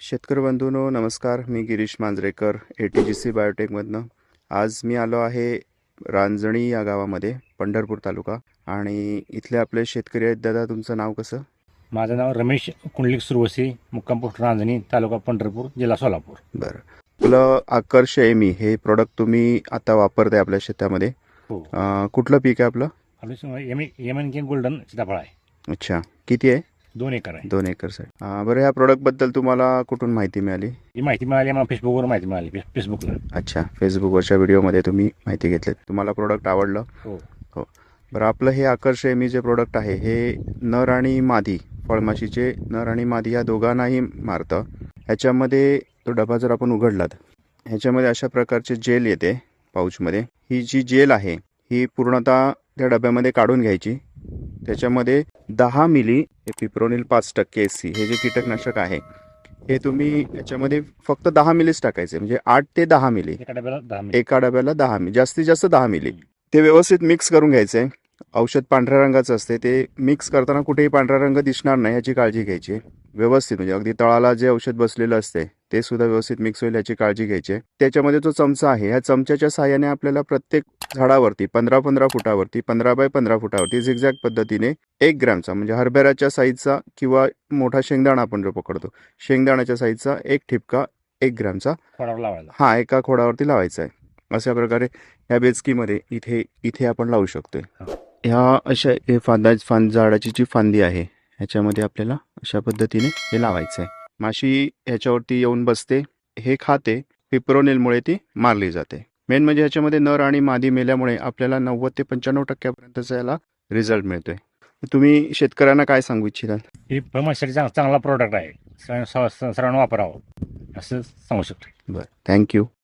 शेतकरी बंधूंनो नमस्कार. मी Girish Manjrekar A T G C बायोटेकमधनं आज मी आलो आहे रांजणी या गावामध्ये पंढरपूर तालुका. आणि इथले आपले शेतकरी आहेत. दादा तुमचं नाव कसं? माझं नाव रमेश कुंडलिक सुरवसी मुक्काम पोस्ट रांजणी तालुका पंढरपूर जिल्हा सोलापूर. बरं. आपलं आकर्ष एमी हे प्रोडक्ट तुम्ही आता वापरताय आपल्या शेतामध्ये. हो. अं, कुठलं पीक आहे आपलं? आपलं M M N K golden सीताफळ आहे. अच्छा. किती आहे? दोन एकर आहे. दोन एकर साईड बरं ह्या प्रोडक्टबद्दल तुम्हाला कुठून माहिती मिळाली? ही माहिती मिळाली मला फेसबुकवर माहिती मिळाली फेसबुकला अच्छा फेसबुकवरच्या व्हिडिओमध्ये तुम्ही माहिती घेतलीत. तुम्हाला प्रोडक्ट आवडलं? हो. बरं आपलं हे आकर्ष एमी जे प्रोडक्ट आहे हे नर आणि मादी फळमाशीचे नर आणि मादी या दोघांनाही मारतं. ह्याच्यामध्ये तो डबा जर आपण उघडलात ह्याच्यामध्ये अशा प्रकारचे जेल येते पाऊचमध्ये ही जी जेल आहे ही पूर्णतः त्या डब्यामध्ये काढून घ्यायची. त्याच्यामध्ये दहा मिली हे पिप्रोनिल पाच टक्के एस सी हे जे कीटकनाशक आहे हे तुम्ही याच्यामध्ये फक्त दहा मिलीच टाकायचे म्हणजे आठ ते दहा मिली. एका डब्याला दहा मिनिट एका डब्याला दहा मिली. जास्तीत जास्त दहा मिली. ते व्यवस्थित मिक्स करून घ्यायचे. औषध पांढऱ्या रंगाचं असते ते मिक्स करताना कुठेही पांढरा रंग दिसणार नाही याची काळजी घ्यायची. व्यवस्थित म्हणजे अगदी तळाला जे औषध बसलेलं असते ते सुद्धा व्यवस्थित मिक्स होईल याची काळजी घ्यायची. त्याच्यामध्ये जो चमचा आहे ह्या चमच्याच्या साहाय्याने आपल्याला प्रत्येक झाडावरती पंधरा पंधरा फुटावरती पंधरा बाय पंधरा फुटावरती झिगझॅग पद्धतीने एक ग्रॅमचा म्हणजे हरभऱ्याच्या साईजचा किंवा मोठा शेंगदाणा आपण जो पकडतो शेंगदाण्याच्या साईजचा एक ठिपका एक ग्रॅमचा लावायला हा एका खोडावरती लावायचा आहे. अशा प्रकारे ह्या बेचकीमध्ये इथे इथे आपण लावू शकतोय. हा. ह्या अशा हे फांदा फांद झाडाची जी फांदी आहे ह्याच्यामध्ये आपल्याला अशा पद्धतीने हे लावायचं आहे. माशी ह्याच्यावरती येऊन बसते हे खाते पिप्रोनिलमुळे ती मारली जाते. मेन म्हणजे ह्याच्यामध्ये नर आणि मादी मेल्यामुळे आपल्याला नव्वद ते पंच्याण्णव टक्क्यापर्यंतचा याला रिझल्ट मिळतोय. तुम्ही शेतकऱ्यांना काय सांगू इच्छिताल ही चांग चांगला प्रोडक्ट आहे. सर्वांना वापरावं. असं सांगू शकतो. बरं थँक्यू